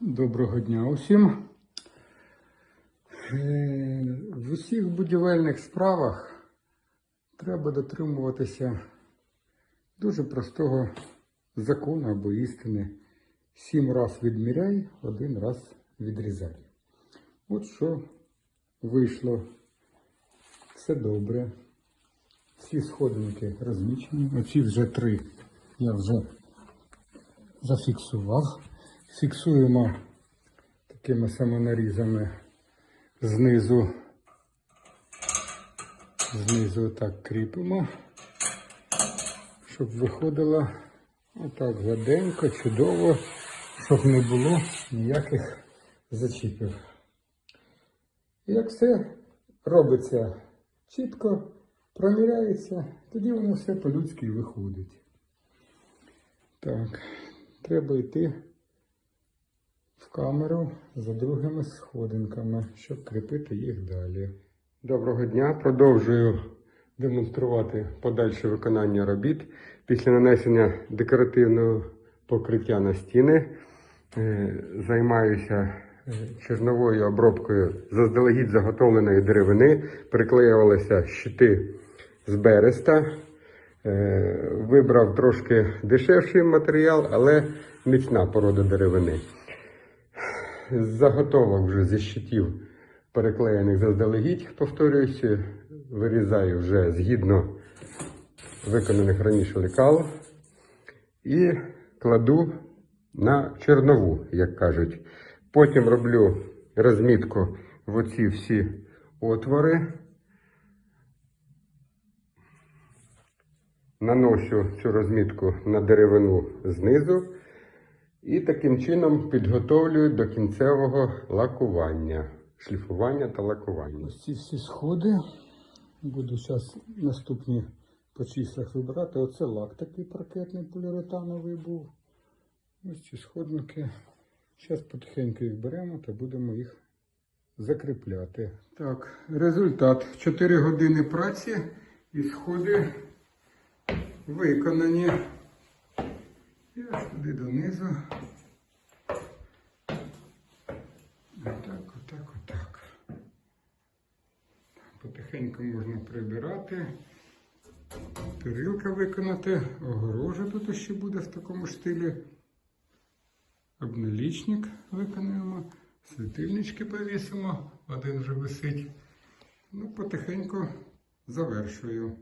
Доброго дня усім. Е, В усіх будівельних справах треба дотримуватися дуже простого закону або істини. Сім раз відміряй, один раз відрізай. От що вийшло. Все добре. Всі сходинки розмічені. Оці вже три я вже зафіксував. Фіксуємо такими самонарізами знизу. Знизу так кріпимо, щоб виходило отак гладенько, чудово, щоб не було ніяких зачіпів. Як все робиться чітко, проміряється, тоді воно все по-людськи виходить. Так, треба йти в камеру за другими сходинками, щоб кріпити їх далі. Доброго дня. Продовжую демонструвати подальше виконання робіт після нанесення декоративного покриття на стіни. е, Займаюся е, черновою обробкою заздалегідь заготовленої деревини. Приклеювалися щити з береста. Е, Вибрав трошки дешевший матеріал, але міцна порода деревини. З заготовок вже зі щитів, переклеєних заздалегідь, повторююся, вирізаю вже згідно виконаних раніше лекал і кладу на чернову, як кажуть. Потім роблю розмітку в оці всі отвори. Наношу цю розмітку на деревину знизу і таким чином підготовлюю до кінцевого лакування, шліфування та лакування. Ось ці всі сходи буду зараз наступні по числах вибирати. Оце лак такий паркетний поліуретановий був. Ось ці сходники. Зараз потихеньку їх беремо та будемо їх закріпляти. Так, результат. 4 години праці і сходи виконані. І аж туди донизу. Отак, отак, отак. Потихеньку можна прибирати. Перилка виконати, огорожа тут ще буде в такому стилі. Обналічник виконуємо, світильнички повісимо, один вже висить. Ну, потихеньку завершую.